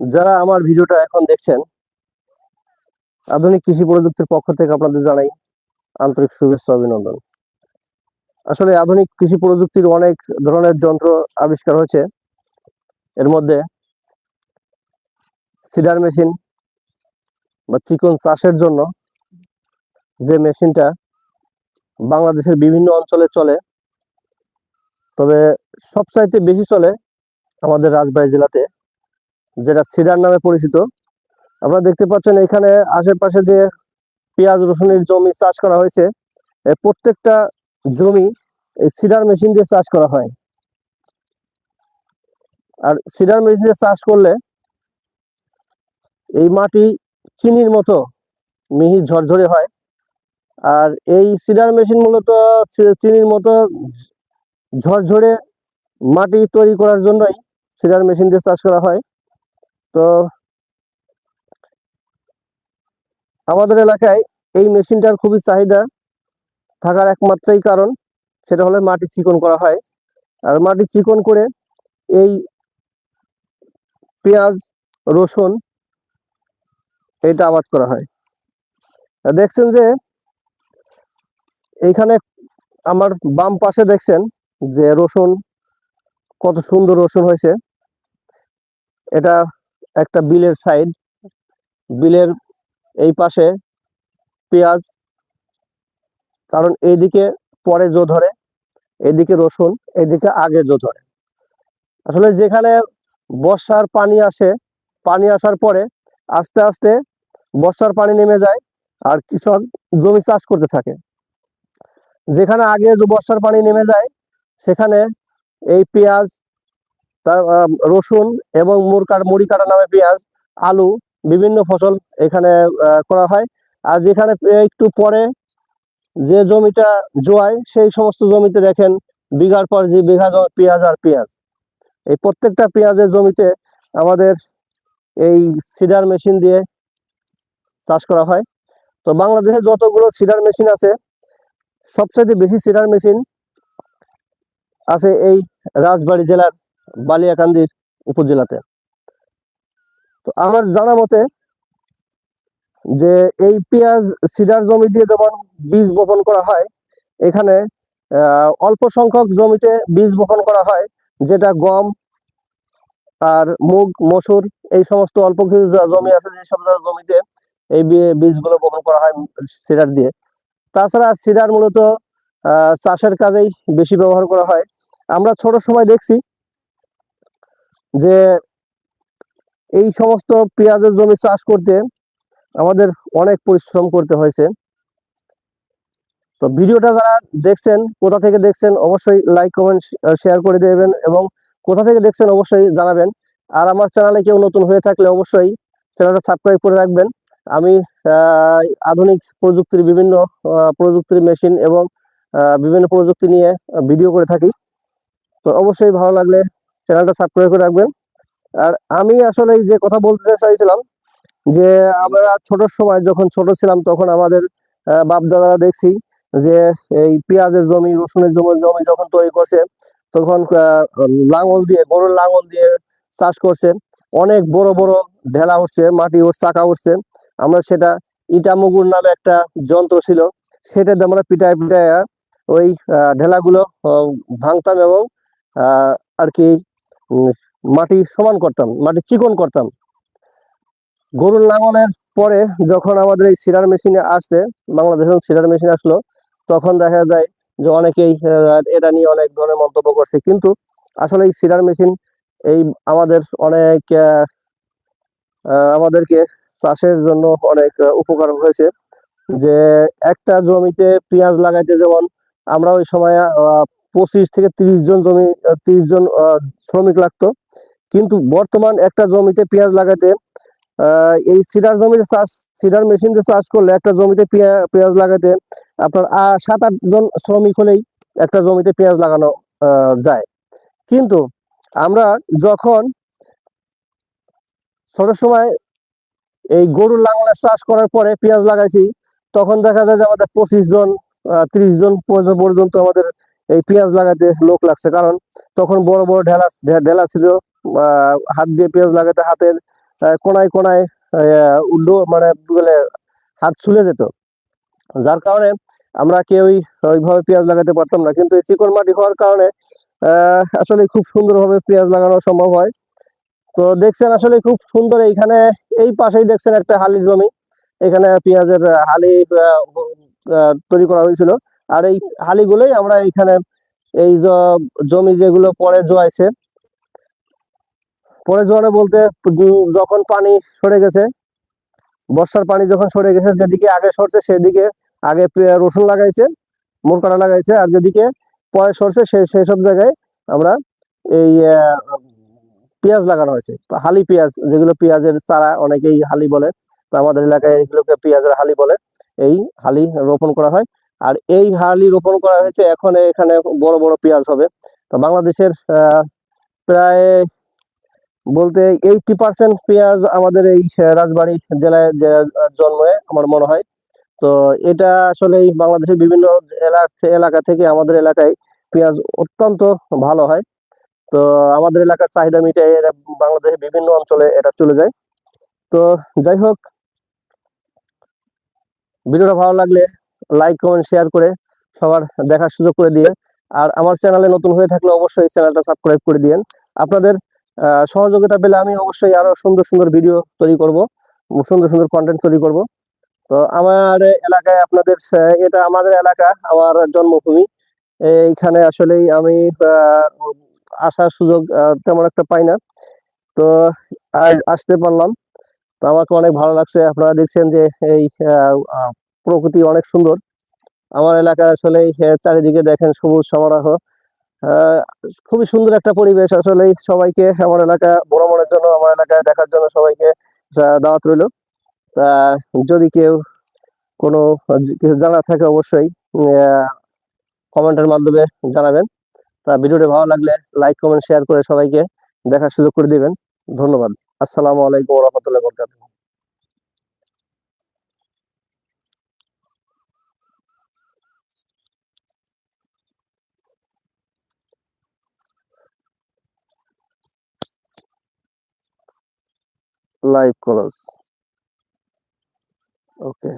যারা আমার ভিডিওটা এখন দেখছেন, আধুনিক কৃষি প্রযুক্তির পক্ষ থেকে আপনাদের জানাই আন্তরিক শুভেচ্ছা, অভিনন্দন। আসলে আধুনিক কৃষি প্রযুক্তির অনেক ধরনের যন্ত্র আবিষ্কার হয়েছে। এর মধ্যে সিডার মেশিন বা চিকন চাষের জন্য যে মেশিনটা বাংলাদেশের বিভিন্ন অঞ্চলে চলে, তবে সবচাইতে বেশি চলে আমাদের রাজবাড়ী জেলাতে। যেটা সিডার নামে পরিচিত। আপনারা দেখতে পাচ্ছেন এখানে আশেপাশে যে পেঁয়াজ, রসুনের জমি চাষ করা হয়েছে প্রত্যেকটা জমি এই সিডার মেশিন দিয়ে চাষ করা হয়। আর সিডার মেশিন দিয়ে চাষ করলে এই মাটি চিনির মতো মিহি ঝরঝরে হয়। আর এই সিডার মেশিন মূলত চিনির মতো ঝরঝরে মাটি তৈরি করার জন্যই সিডার মেশিন দিয়ে চাষ করা হয়। তো আমাদের এলাকায় এই মেশিনটার খুবই চাহিদা থাকার একমাত্রই কারণ, সেটা হলো মাটি চিকন করা হয়। আর মাটি চিকন করে এই পেঁয়াজ, রসুন এটা আবাদ করা হয়। দেখছেন যে এইখানে আমার বাম পাশে দেখছেন যে রসুন, কত সুন্দর রসুন হয়েছে। এটা একটা বিলের সাইড বিলের এই পাশে পেঁয়াজ, কারণ এইদিকে পরে জো ধরে, এদিকে রসুন, এদিকে আগে জো ধরে। আসলে যেখানে বর্ষার পানি আসে, পানি আসার পরে আস্তে আস্তে বর্ষার পানি নেমে যায় আর কৃষক জমি চাষ করতে থাকে। যেখানে আগে বর্ষার পানি নেমে যায়, সেখানে এই পেঁয়াজ রসুন এবং মুরকার মুড়ি কাটা নামে পেঁয়াজ, আলু, বিভিন্ন ফসল এখানে করা হয়। আর যেখানে একটু পরে যে জমিটা জোয়ায়, সেই সমস্ত জমিতে দেখেন বিঘার পর যে বিঘা পেঁয়াজ আর পেঁয়াজ। এই প্রত্যেকটা পেঁয়াজের জমিতে আমাদের এই সিডার মেশিন দিয়ে চাষ করা হয়। তো বাংলাদেশে যতগুলো সিডার মেশিন আছে সবচেয়ে বেশি সিডার মেশিন আছে এই রাজবাড়ী জেলার বালিয়াকান্দির উপজেলাতে। তো আমার জানা মতে যে এই পেঁয়াজ সিডার জমি দিয়ে যেমন বীজ বপন করা হয়, এখানে অল্প সংখ্যক জমিতে বীজ বপন করা হয়, যেটা গম, আর মুগ, মসুর, এই সমস্ত অল্প কিছু জমি আছে, যে সব জমিতে এই বীজগুলো বপন করা হয় সিডার দিয়ে। তাছাড়া সিডার মূলত চাষের কাজেই বেশি ব্যবহার করা হয়। আমরা ছোট সময় দেখছি যে এই সমস্ত পেঁয়াজের জমি চাষ করতে আমাদের অনেক পরিশ্রম করতে হয়েছে। তো ভিডিওটা যারা দেখছেন, কোথা থেকে দেখছেন অবশ্যই লাইক কমেন্ট শেয়ার করে দেবেন এবং কোথা থেকে দেখছেন অবশ্যই জানাবেন। আর আমার চ্যানেলে কেউ নতুন হয়ে থাকলে অবশ্যই চ্যানেলটা সাবস্ক্রাইব করে রাখবেন। আমি আধুনিক প্রযুক্তির বিভিন্ন প্রযুক্তির মেশিন এবং বিভিন্ন প্রযুক্তি নিয়ে ভিডিও করে থাকি। তো অবশ্যই ভালো লাগলে চ্যানেলটা সাবস্ক্রাইব করে রাখবেন। আর আমি আসলে যে কথা বলতে চাইছিলাম, যে আমরা ছোট সময় যখন ছোট ছিলাম, তখন আমাদের বাপ দাদারা দেখছি যে এই পেঁয়াজের জমি, রসুনের জমি জমি যখন তৈরি করছে, তখন লাঙল দিয়ে, গরুর লাঙল দিয়ে চাষ করছে। অনেক বড় বড় ঢেলা উঠছে, মাটি ওর চাকা উঠছে। আমরা সেটা ইটা মুগুর নামে একটা যন্ত্র ছিল সেটাতে আমরা পিটায় পিটায় ওই ঢেলাগুলো ভাঙতাম এবং আর কি মাটি সমান করতাম, মাটি চিকন করতাম। গরুর লাঙলের পরে যখন আমাদের এই সিডার মেশিনে আসছে, বাংলাদেশে সিডার মেশিন আসলো, তখন দেখা যায় যে অনেকেই এটা নিয়ে অনেক ধরনের মন্তব্য করছে। কিন্তু আসলে এই সিডার মেশিন এই আমাদের অনেক আমাদেরকে চাষের জন্য অনেক উপকার হয়েছে। যে একটা জমিতে পেঁয়াজ লাগাইতে যেমন আমরা ওই সময় পঁচিশ থেকে তিরিশ জন জমি তিরিশ জন শ্রমিক লাগতো। কিন্তু বর্তমান একটা জমিতে পেঁয়াজ লাগাতে এই সিডার জমিতে চাষ সিডার মেশিন দিয়ে চাষ করলে একটা জমিতে পেঁয়া- পেঁয়াজ লাগাতে আপনার সাত আট জন শ্রমিক হলেই একটা জমিতে পেঁয়াজ লাগানো যায়। কিন্তু আমরা যখন ছোট সময় এই গরুর লাঙলের চাষ করার পরে পেঁয়াজ লাগাইছি, তখন দেখা যায় যে আমাদের পঁচিশ জন ত্রিশ জন পর্য- পর্যন্ত আমাদের এই পেঁয়াজ লাগাতে লোক লাগছে। কারণ তখন বড় বড় ঢেলা ঢেলা ছিল হাত দিয়ে পেঁয়াজ লাগাতে হাতের কোনায় কোনায় মানে হাত ছুলে যেত। যার কারণে আমরা কেউই ওইভাবে পেঁয়াজ লাগাতে পারতাম না। কিন্তু এই চিকন মাটি হওয়ার কারণে আসলে খুব সুন্দরভাবে পেঁয়াজ লাগানো সম্ভব হয়। তো দেখছেন আসলে খুব সুন্দর এইখানে, এই পাশেই দেখছেন একটা হালির জমি। এখানে পেঁয়াজের হালি তৈরি করা হয়েছিল। আর এই হালিগুলোই আমরা এইখানে এই জমি যেগুলো পরে জোয়াইছে। পরে জোয়ানো বলতে যখন পানি সরে গেছে, বর্ষার পানি যখন সরে গেছে, যেদিকে আগে সরছে সেদিকে আগে রসুন লাগাইছে, মোরকাটা লাগাইছে, আর যেদিকে পরে সরছে সেই সেই সব জায়গায় আমরা এই পেঁয়াজ লাগানো হয়েছে। হালি পেঁয়াজ, যেগুলো পেঁয়াজের চারা অনেকেই হালি বলে আমাদের এলাকায় এগুলোকে পেঁয়াজের হালি বলে। এই হালি রোপণ করা হয়। আর এই হালি রোপণ করা হয়েছে, এখন এখানে বড় বড় পেঁয়াজ হবে। তো বাংলাদেশের প্রায় বলতে এইটি পার্সেন্ট পেঁয়াজ আমাদের এই রাজবাড়ী জেলায় জন্মে আমার মনে হয়। তো এটা আসলে বাংলাদেশের বিভিন্ন এলাকা থেকে আমাদের এলাকায় পেঁয়াজ অত্যন্ত ভালো হয়। তো আমাদের এলাকার চাহিদা মিটায় এরা বাংলাদেশের বিভিন্ন অঞ্চলে এটা চলে যায়। তো যাই হোক, ভিডিওটা ভালো লাগলে লাইক কমেন্ট শেয়ার করে সবার দেখার সুযোগ করে দিয়ে। আর আমার চ্যানেলে নতুন হয়ে থাকলে অবশ্যই চ্যানেলটা সাবস্ক্রাইব করে দিয়েন। আপনাদের সহযোগিতা পেলে আমি অবশ্যই আরও সুন্দর সুন্দর ভিডিও তৈরি করব, সুন্দর সুন্দর কন্টেন্ট তৈরি করব। তো আমার এলাকায় আপনাদের এটা আমাদের এলাকা, আমার জন্মভূমি। এইখানে আসলেই আমি আসার সুযোগ তেমন একটা পাই না। তো আসতে পারলাম। তো আমাকে অনেক ভালো লাগছে। আপনারা দেখছেন যে এই প্রকৃতি অনেক সুন্দর। আমার এলাকা আসলে চারিদিকে দেখেন সবুজ সমারোহ। খুবই সুন্দর একটা পরিবেশ আসলে সবাইকে আমার এলাকা ভ্রমণের জন্য আমার এলাকায় দেখার জন্য সবাইকে দাওয়াত রইল। তা যদি কেউ কোনো জানা থাকে অবশ্যই কমেন্টের মাধ্যমে জানাবেন। তা ভিডিওটি ভালো লাগলে লাইক, কমেন্ট, শেয়ার করে সবাইকে দেখার সুযোগ করে দিবেন। ধন্যবাদ। আসসালামু আলাইকুম রহমতুল্লাহ লাইভ ক্লোজ ওকে